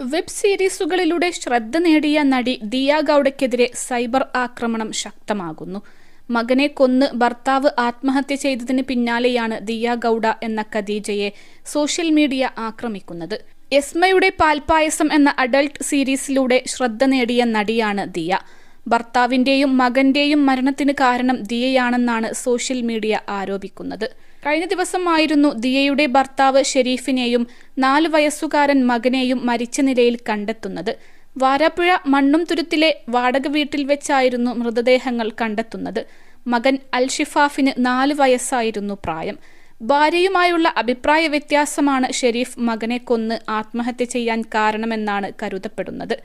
Web സീരീസുകളിലൂടെ ശ്രദ്ധ നേടിയ നടി ദിയ ഗൌഡയ്ക്കെതിരെ സൈബർ ആക്രമണം ശക്തമാകുന്നു. മകനെ കൊന്ന് ഭർത്താവ് ആത്മഹത്യ ചെയ്തതിന് പിന്നാലെയാണ് ദിയ ഗൌഡ എന്ന ഖദീജയെ സോഷ്യൽ മീഡിയ ആക്രമിക്കുന്നത്. എസ്മയുടെ പാൽപായസം എന്ന അഡൾട്ട് സീരീസിലൂടെ ശ്രദ്ധ നേടിയ നടിയാണ് ദിയ. ഭർത്താവിന്റെയും മകന്റെയും മരണത്തിന് കാരണം ദിയയാണെന്നാണ് സോഷ്യൽ മീഡിയ ആരോപിക്കുന്നത്. കഴിഞ്ഞ ദിവസമായിരുന്നു ദിയയുടെ ഭർത്താവ് ഷെരീഫിനെയും നാല് വയസ്സുകാരൻ മകനെയും മരിച്ച നിലയിൽ കണ്ടെത്തുന്നത്. വാരാപ്പുഴ മണ്ണും തുരുത്തിലെ വാടക വീട്ടിൽ വെച്ചായിരുന്നു മൃതദേഹങ്ങൾ കണ്ടെത്തുന്നത്. മകൻ അൽ ഷിഫാഫിന് നാല് വയസ്സായിരുന്നു പ്രായം. ഭാര്യയുമായുള്ള അഭിപ്രായ വ്യത്യാസമാണ് ഷെരീഫ് മകനെ കൊന്ന് ആത്മഹത്യ ചെയ്യാൻ കാരണമെന്നാണ് കരുതപ്പെടുന്നത്.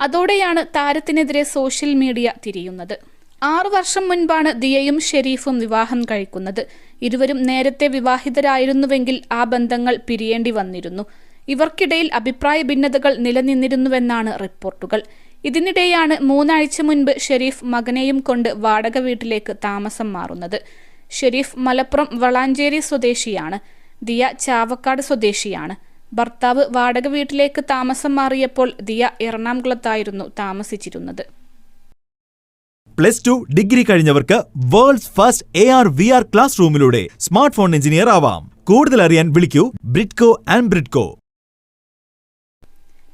അതോടെയാണ് താരത്തിനെതിരെ സോഷ്യൽ മീഡിയ തിരിയുന്നത്. ആറു വർഷം മുൻപാണ് ദിയയും ഷെരീഫും വിവാഹം കഴിക്കുന്നത്. ഇരുവരും നേരത്തെ വിവാഹിതരായിരുന്നുവെങ്കിൽ ആ ബന്ധങ്ങൾ പിരിയേണ്ടി വന്നിരുന്നു. ഇവർക്കിടയിൽ അഭിപ്രായ ഭിന്നതകൾ നിലനിന്നിരുന്നുവെന്നാണ് റിപ്പോർട്ടുകൾ. ഇതിനിടെയാണ് മൂന്നാഴ്ച മുൻപ് ഷെരീഫ് മകനെയും കൊണ്ട് വാടക വീട്ടിലേക്ക് താമസം മാറുന്നത്. ഷെരീഫ് മലപ്പുറം വളാഞ്ചേരി സ്വദേശിയാണ്. ദിയ ചാവക്കാട് സ്വദേശിയാണ്. ഭർത്താവ് വാടക വീട്ടിലേക്ക് താമസം മാറിയപ്പോൾ ദിയ എറണാകുളത്തായിരുന്നു താമസിച്ചിരുന്നത്. Plus two degree കഴിഞ്ഞവർക്ക് world's first A R V R class റൂമിലൂടെ smart phone engineer ആവാം. കൂടുതൽ അറിയാൻ വിളിക്കൂ ബ്രിഡ്കോ ആൻഡ് ബ്രിഡ്കോ.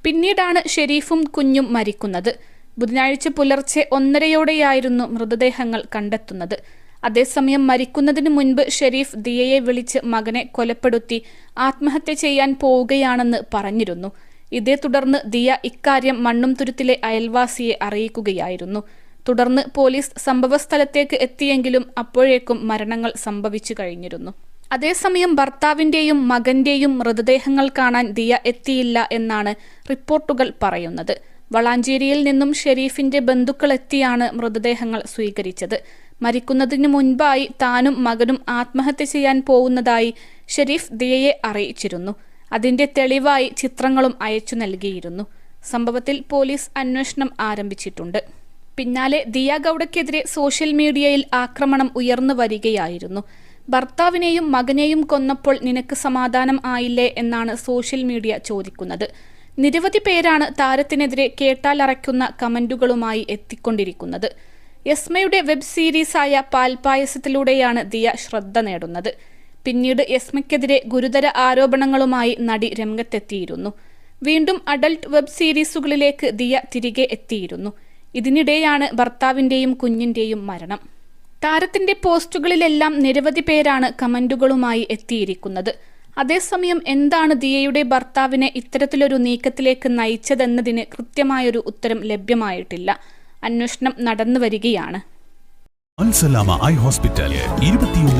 പിന്നീടാണ് ഷെരീഫും കുഞ്ഞും മരിക്കുന്നത്. ബുധനാഴ്ച പുലർച്ചെ ഒന്നരയോടെയായിരുന്നു മൃതദേഹങ്ങൾ കണ്ടെത്തുന്നത്. അതേസമയം മരിക്കുന്നതിന് മുൻപ് ഷെരീഫ് ദിയയെ വിളിച്ച് മകനെ കൊലപ്പെടുത്തി ആത്മഹത്യ ചെയ്യാൻ പോവുകയാണെന്ന് പറഞ്ഞിരുന്നു. ഇതേ തുടർന്ന് ദിയ ഇക്കാര്യം മണ്ണും തുരുത്തിലെ അയൽവാസിയെ അറിയിക്കുകയായിരുന്നു. തുടർന്ന് പോലീസ് സംഭവസ്ഥലത്തേക്ക് എത്തിയെങ്കിലും അപ്പോഴേക്കും മരണങ്ങൾ സംഭവിച്ചു കഴിഞ്ഞിരുന്നു. അതേസമയം ഭർത്താവിന്റെയും മകന്റെയും മൃതദേഹങ്ങൾ കാണാൻ ദിയ എത്തിയില്ല എന്നാണ് റിപ്പോർട്ടുകൾ പറയുന്നത്. വളാഞ്ചേരിയിൽ നിന്നും ഷെരീഫിന്റെ ബന്ധുക്കൾ എത്തിയാണ് മൃതദേഹങ്ങൾ സ്വീകരിച്ചത്. മരിക്കുന്നതിന് മുൻപായി താനും മകനും ആത്മഹത്യ ചെയ്യാൻ പോകുന്നതായി ഷെരീഫ് ദിയയെ അറിയിച്ചിരുന്നു. അതിന്റെ തെളിവായി ചിത്രങ്ങളും അയച്ചു നൽകിയിരുന്നു. സംഭവത്തിൽ പോലീസ് അന്വേഷണം ആരംഭിച്ചിട്ടുണ്ട്. പിന്നാലെ ദിയ ഗൌഡയ്ക്കെതിരെ സോഷ്യൽ മീഡിയയിൽ ആക്രമണം ഉയർന്നു വരികയായിരുന്നു. ഭർത്താവിനെയും മകനെയും കൊന്നപ്പോൾ നിനക്ക് സമാധാനം ആയില്ലേ എന്നാണ് സോഷ്യൽ മീഡിയ ചോദിക്കുന്നത്. നിരവധി പേരാണ് താരത്തിനെതിരെ കേട്ടാലറയ്ക്കുന്ന കമന്റുകളുമായി എത്തിക്കൊണ്ടിരിക്കുന്നത്. യസ്മയുടെ വെബ് സീരീസായ പാൽപായസത്തിലൂടെയാണ് ദിയ ശ്രദ്ധ നേടുന്നത്. പിന്നീട് യസ്മയ്ക്കെതിരെ ഗുരുതര ആരോപണങ്ങളുമായി നടി രംഗത്തെത്തിയിരുന്നു. വീണ്ടും അഡൾട്ട് വെബ് സീരീസുകളിലേക്ക് ദിയ തിരികെ എത്തിയിരുന്നു. ഇതിനിടെയാണ് ഭർത്താവിന്റെയും കുഞ്ഞിന്റെയും മരണം. താരത്തിന്റെ പോസ്റ്റുകളിലെല്ലാം നിരവധി പേരാണ് കമന്റുകളുമായി എത്തിയിരിക്കുന്നത്. അതേസമയം എന്താണ് ദിയയുടെ ഭർത്താവിനെ ഇത്തരത്തിലൊരു നീക്കത്തിലേക്ക് നയിച്ചതെന്നതിന് കൃത്യമായൊരു ഉത്തരം ലഭ്യമായിട്ടില്ല. അന്വേഷണം നടന്നു വരികയാണ് അൽസലാമ ഐ ഹോസ്പിറ്റൽ ഇരുപത്തിയൊന്ന്